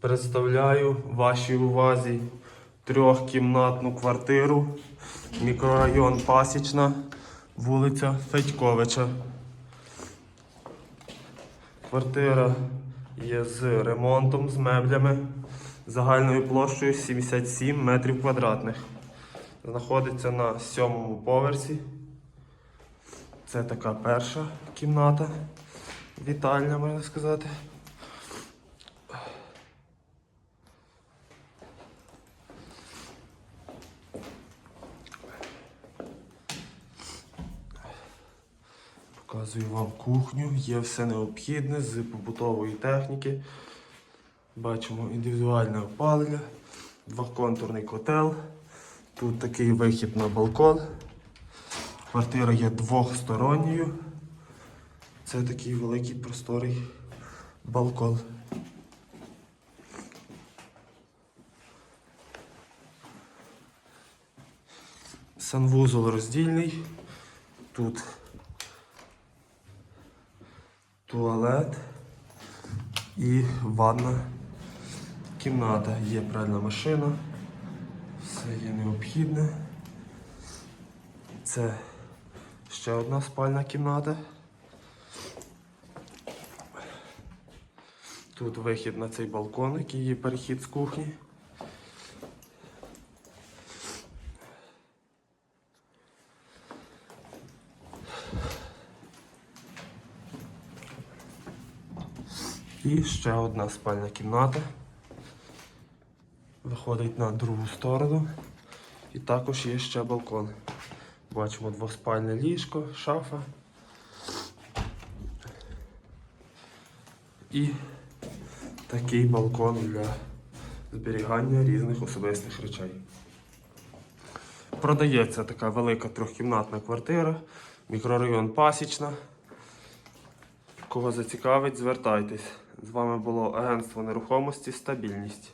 Представляю вашій увазі трьохкімнатну квартиру, мікрорайон Пасічна, вулиця Федьковича. Квартира є з ремонтом, з меблями, загальною площею 77 метрів квадратних. Знаходиться на сьомому поверсі. Це така перша кімната, вітальня, можна сказати. Показую вам кухню, є все необхідне з побутової техніки. Бачимо індивідуальне опалення, двохконтурний котел. Тут такий вихід на балкон. Квартира є двохсторонньою. Це такий великий просторий балкон. Санвузол роздільний. Тут туалет і ванна кімната. Є пральна машина. Все є необхідне. Це ще одна спальна кімната. Тут вихід на цей балкон, який є перехід з кухні. І ще одна спальна кімната. Виходить на другу сторону. І також є ще балкон. Бачимо двоспальне ліжко, шафа. І такий балкон для зберігання різних особистих речей. Продається така велика трьохкімнатна квартира, мікрорайон Пасічна. Кого зацікавить, звертайтесь. З вами було агентство нерухомості Стабільність.